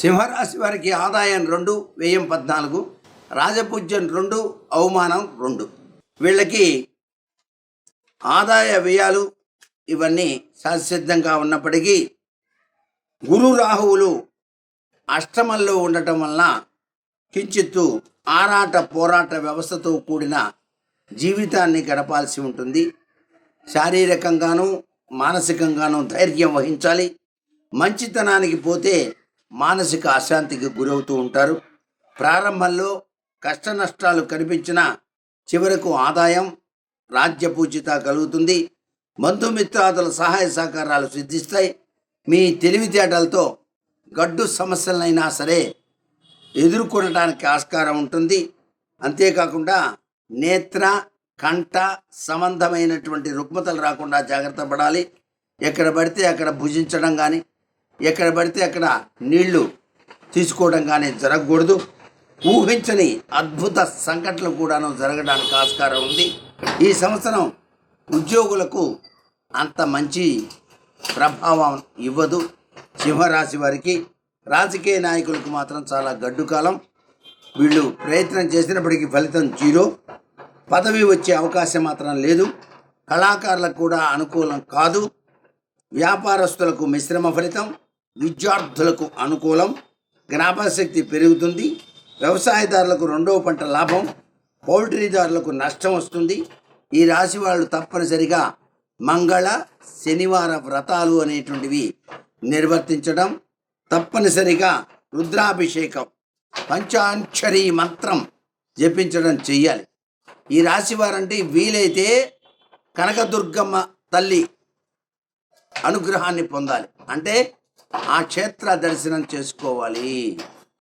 సింహరాశి వారికి ఆదాయం రెండు వ్యయం పద్నాలుగు రాజపూజ్యం రెండు అవమానం రెండు. వీళ్ళకి ఆదాయ వ్యయాలు ఇవన్నీ సహసిద్ధంగా ఉన్నప్పటికీ గురు రాహువులు అష్టమంలో ఉండటం వలన కించిత్తు ఆరాట పోరాట వ్యవస్థతో కూడిన జీవితాన్ని గడపాల్సి ఉంటుంది. శారీరకంగానూ మానసికంగానూ ధైర్యం వహించాలి. మంచితనానికి పోతే మానసిక అశాంతికి గురవుతూ ఉంటారు. ప్రారంభంలో కష్ట నష్టాలు కనిపించిన చివరకు ఆదాయం రాజ్యపూజిత కలుగుతుంది. బంధుమిత్రాదుల సహాయ సహకారాలు సిద్ధిస్తాయి. మీ తెలివితేటలతో గడ్డు సమస్యలైనా సరే ఎదుర్కొనడానికి ఆస్కారం ఉంటుంది. అంతేకాకుండా నేత్ర కంఠ సంబంధమైనటువంటి రుగ్మతలు రాకుండా జాగ్రత్త పడాలి. ఎక్కడ పడితే అక్కడ భుజించడం కానీ ఎక్కడ పడితే అక్కడ నీళ్ళు తీసుకోవడం కానీ జరగకూడదు. ఊహించని అద్భుత సంఘటనలు కూడాను జరగడానికి ఆస్కారం ఉంది. ఈ సంవత్సరం ఉద్యోగులకు అంత మంచి ప్రభావం ఇవ్వదు. సింహరాశి వారికి రాజకీయ నాయకులకు మాత్రం చాలా గడ్డు కాలం. వీళ్ళు ప్రయత్నం చేసినప్పటికీ ఫలితం జీరో. పదవి వచ్చే అవకాశం మాత్రం లేదు. కళాకారులకు కూడా అనుకూలం కాదు. వ్యాపారస్తులకు మిశ్రమ ఫలితం. విద్యార్థులకు అనుకూలం జ్ఞాపకశక్తి పెరుగుతుంది వ్యవసాయదారులకు రెండవ పంట లాభం పౌల్ట్రీదారులకు నష్టం వస్తుంది. ఈ రాశి వాళ్ళు తప్పనిసరిగా మంగళ శనివార వ్రతాలు అనేటువంటివి నిర్వర్తించడం తప్పనిసరిగా రుద్రాభిషేకం పంచాక్షరి మంత్రం జపించడం చెయ్యాలి. ఈ రాశి వారంటే వీలైతే కనకదుర్గమ్మ తల్లి అనుగ్రహాన్ని పొందాలి. అంటే ఆ క్షేత్ర దర్శనం చేసుకోవాలి.